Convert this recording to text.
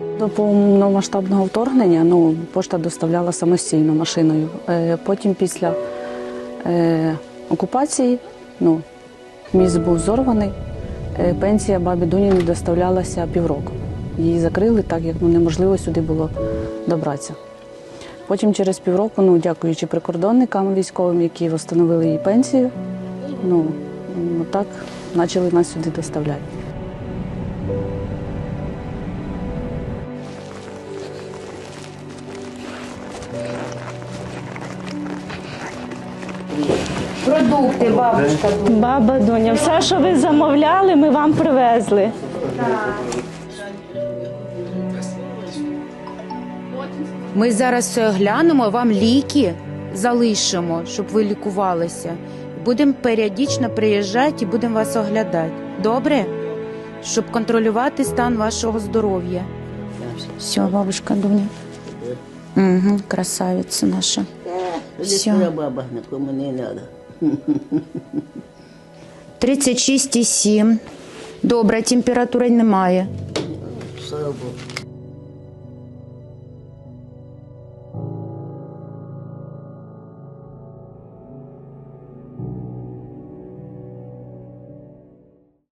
До повномасштабного вторгнення ну, пошта доставляла самостійно машиною. Е, Потім після е, окупації ну, міст був зорваний, е, пенсія бабі Дуні не доставлялася півроку. Її закрили, так як ну, неможливо сюди було добратися. Потім через півроку, ну, дякуючи прикордонникам військовим, які встановили їй пенсію, ну так почали нас сюди доставляти. Продукти, бабушка. Баба Доня, все, що ви замовляли, ми вам привезли. Ми зараз все оглянемо, вам ліки залишимо, щоб ви лікувалися. Будемо періодично приїжджати і будемо вас оглядати. Добре? Щоб контролювати стан вашого здоров'я. Все, бабушка Дуня. Угу, красавиця наша. Все. баба, нікому не треба. 36,7. Добре, температури немає. Слава Богу.